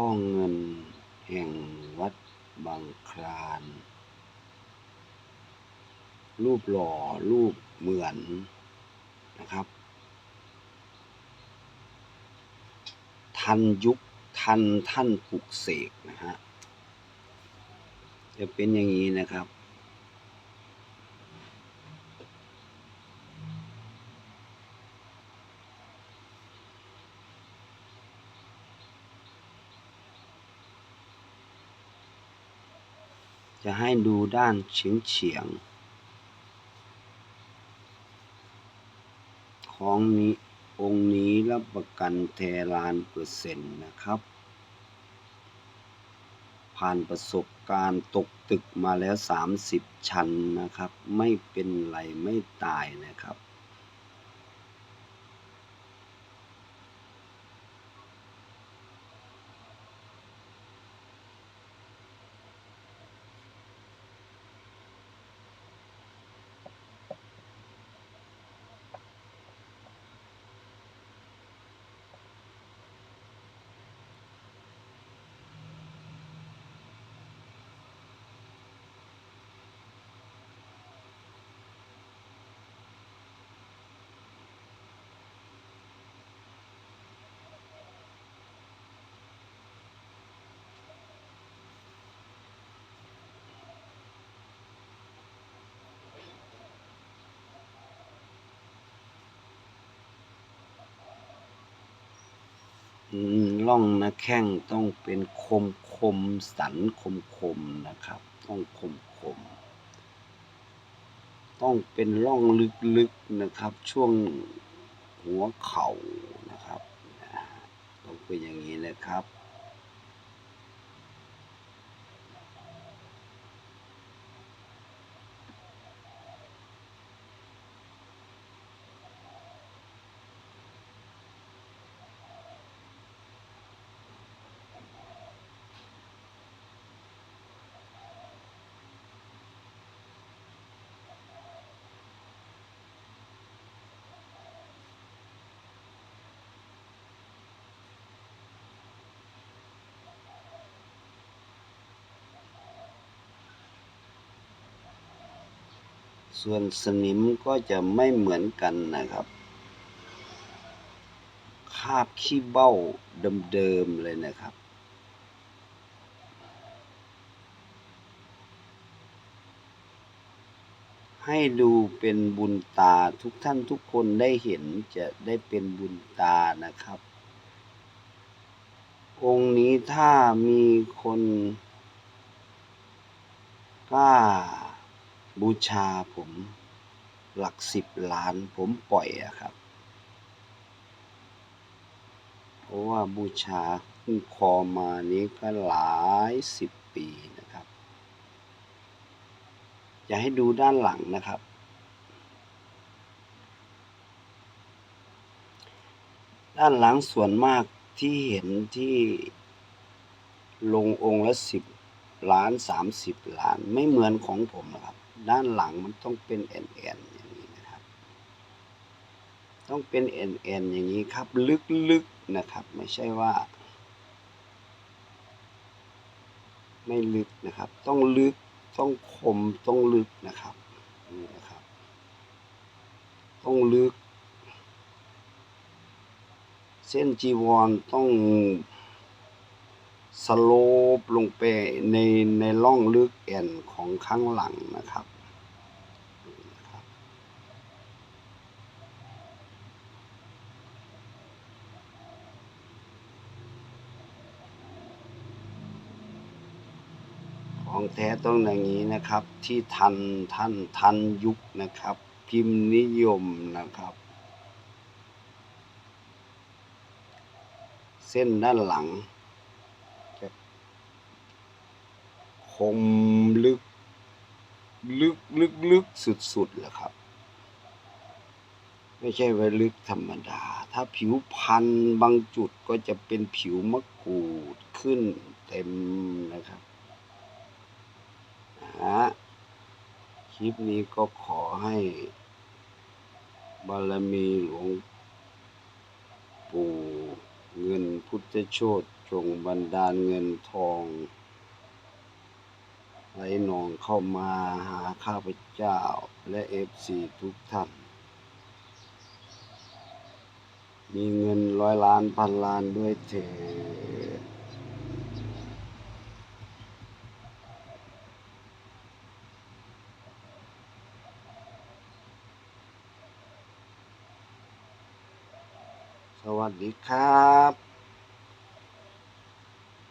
พ่อเงินแห่งวัดบางคลาน รูปหล่อรูปเหมือนนะครับ ทันยุคทันท่านปลุกเสกนะฮะจะเป็นอย่างนี้นะครับ จะให้ดูด้านเฉียงเฉียงของนี้องค์นี้รับประกันแทลานเปอร์เซ็นต์นะครับ ผ่านประสบการณ์ตกตึกมาแล้ว 30 ชั้นนะครับ ไม่เป็นไรไม่ตายนะครับ ล่องนะแข้งต้องเป็นคมคมสันคมคมนะครับ ต้องคมคม ต้องเป็นล่องลึกๆนะครับ ช่วงหัวเข่านะครับต้องเป็นอย่างนี้นะครับ ส่วนสนิมก็จะไม่เหมือนกันนะครับคาบขี้เบ้าเดิมๆเลยนะครับ ให้ดูเป็นบุญตาทุกท่านทุกคนได้เห็นจะได้เป็นบุญตานะครับ องค์นี้ถ้ามีคนกล้า บูชาผมหลักสิบล้านผมปล่อยอะครับ เพราะว่าบูชาขึ้นคอมานี้ก็หลายสิบปีนะครับ อยากให้ดูด้านหลังนะครับ ด้านหลังส่วนมากที่เห็นที่ลงองค์ละสิบล้านสามสิบล้านไม่เหมือนของผมนะครับ ด้านหลังมันต้องเป็นแอนแอนๆอย่างนี้นะครับ ต้องเป็นแอนแอนๆอย่างนี้ครับ ลึกๆนะครับ ไม่ใช่ว่า ไม่ลึกนะครับ ต้องลึกต้องคมต้องลึกนะครับนี่นะครับ ต้องลึก เส้นจีวรต้อง สโลปลงไปในในร่องลึกแอนของข้างหลังนะครับของแท้ต้องอย่างนี้นะครับ ที่ทันท่านทันยุคนะครับ พิมพ์นิยมนะครับ เส้นด้านหลัง จะ คมลึก ลึกลึกลึกสุดๆแหละครับ ไม่ใช่ว่าลึกธรรมดา ถ้าผิวพันธุ์บางจุดก็จะเป็นผิวมะกรูดขึ้นเต็มนะครับนะฮะคลิปนี้ก็ขอให้บารมีหลวงปู่เงินพุทธโชดจงบันดาลเงินทอง ไหลนองเข้ามาหาข้าพเจ้าและเอฟซีทุกท่าน มีเงินร้อยล้านพันล้านด้วยเถิดสวัสดีครับ